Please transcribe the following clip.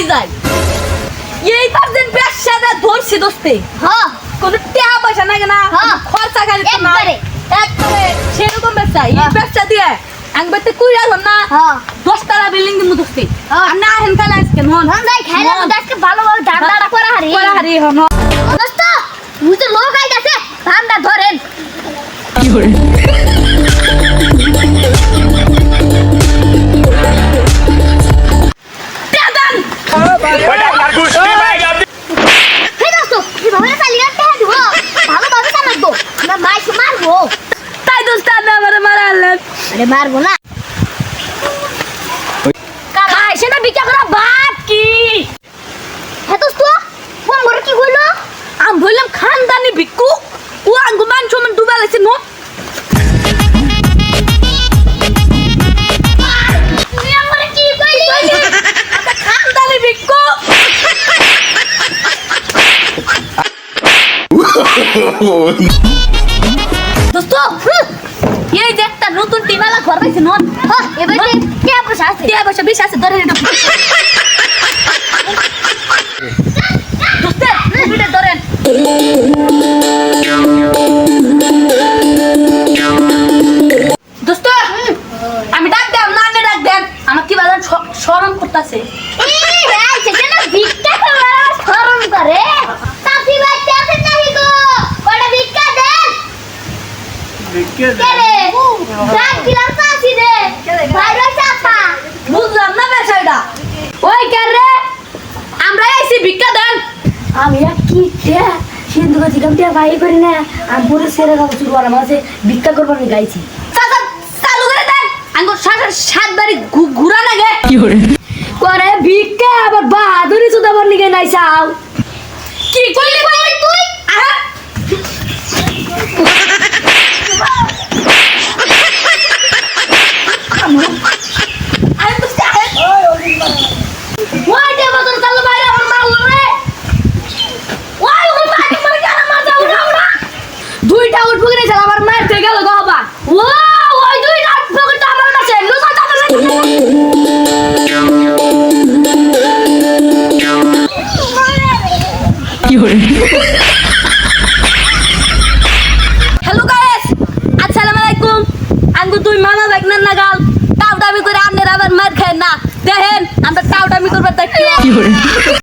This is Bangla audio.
বাই যায় এইবার যে ব্যবসাটা ধরছি দোস্তে হ্যাঁ কোনো টাকা পয়সা নাই না হ্যাঁ। খরচা খালি তো নাই। একবারে। একবারে সেরকম ব্যবসা এই হ্যাঁ। ব্যবসা দিয়ে একবার কুইরা ধর না হ্যাঁ দশতলা বিল্ডিং কিন্তু দোস্তে হ্যাঁ। আর না হেন খেলা আজকে নন হ্যাঁ নাই খেলা। আজকে ভালোভাবে ধান্দাটা করা হারি করা হারি হন দোস্ত তুই তো লোক আইতাছে ধান্দা ধরেন টাদান কীভাবে চালিয়ে টেহা দিব ভালোভাবে চালাবো আমরা মাইস মারবো। তাই দোস্ত আপনি আমার মারালেন আরে মারবো না। খাই সেটা বিক্রি করা বাদ দোস্ত এই যে একটা নতুন টিমালা ঘর পাইছে নন হ্যাঁ কে পয়সা আছে টিয়া পয়সা বেশি আছে ধরে এটা ধরেন দোস্ত আমি ডাক দেন না ডাক দেন আমার কি বাজার শরম করতেছে এই ভাই সেখানে ভিক্ষা করার শরম করে সাথী বাচ্চা আছে নাহি গো ওটা ভিক্ষা দেন কে রে ডাক দিলাম সাথী দে বাইরে চাপা ওই কেন আমরা এসি ভিক্ষা দেন আমি কি কে সিন্ধু গাছি কাম টিয়া ভাই করি না আমি পুরো সেরে কাম শুরু করার মাঝে ভিক্ষা করবার আমি গাইছি চালু করে দেন আঙ্গুর সাত সাত বাড়ি ঘুরা লাগে করে ভিক্ষা আবার বাহাদুরি সুদাবার নিগে নাই চাও। টাউটামি করে